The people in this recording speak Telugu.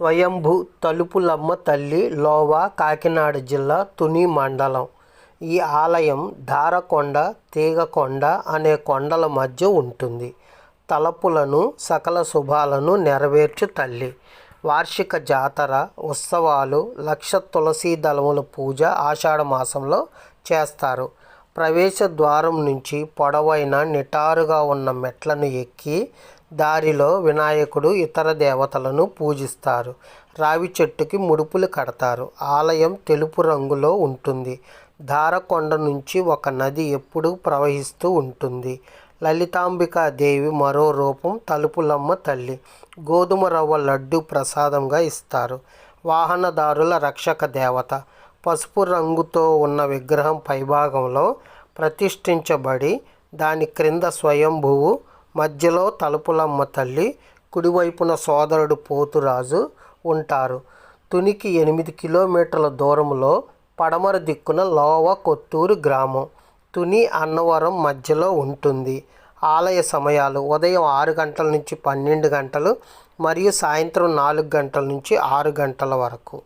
స్వయంభూ తలుపులమ్మ తల్లి లోవా కాకినాడ జిల్లా తుని మండలం. ఈ ఆలయం ధారకొండ తీగకొండ అనే కొండల మధ్య ఉంటుంది. తలపులను సకల శుభాలను నెరవేర్చు తల్లి. వార్షిక జాతర ఉత్సవాలు లక్ష తులసీ దళముల పూజ ఆషాఢ మాసంలో చేస్తారు. ప్రవేశ ద్వారం నుంచి పొడవైన నిటారుగా ఉన్న మెట్లను ఎక్కి దారిలో వినాయకుడు ఇతర దేవతలను పూజిస్తారు. రావి చెట్టుకి ముడుపులు కడతారు. ఆలయం తెలుపు రంగులో ఉంటుంది. ధారకొండ నుంచి ఒక నది ఎప్పుడూ ప్రవహిస్తూ ఉంటుంది. లలితాంబికా దేవి మరో రూపం తలుపులమ్మ తల్లి. గోధుమ రవ్వ లడ్డు ప్రసాదంగా ఇస్తారు. వాహనదారుల రక్షక దేవత. పసుపు రంగుతో ఉన్న విగ్రహం పైభాగంలో ప్రతిష్ఠించబడి దాని క్రింద స్వయంభువు మధ్యలో తలుపులమ్మ తల్లి కుడివైపున సోదరుడు పోతురాజు ఉంటారు. తునికి ఎనిమిది కిలోమీటర్ల దూరంలో పడమర దిక్కున లోవ కొత్తూరు గ్రామం. తుని అన్నవరం మధ్యలో ఉంటుంది. ఆలయ సమయాలు ఉదయం ఆరు గంటల నుంచి పన్నెండు గంటలు మరియు సాయంత్రం నాలుగు గంటల నుంచి ఆరు గంటల వరకు.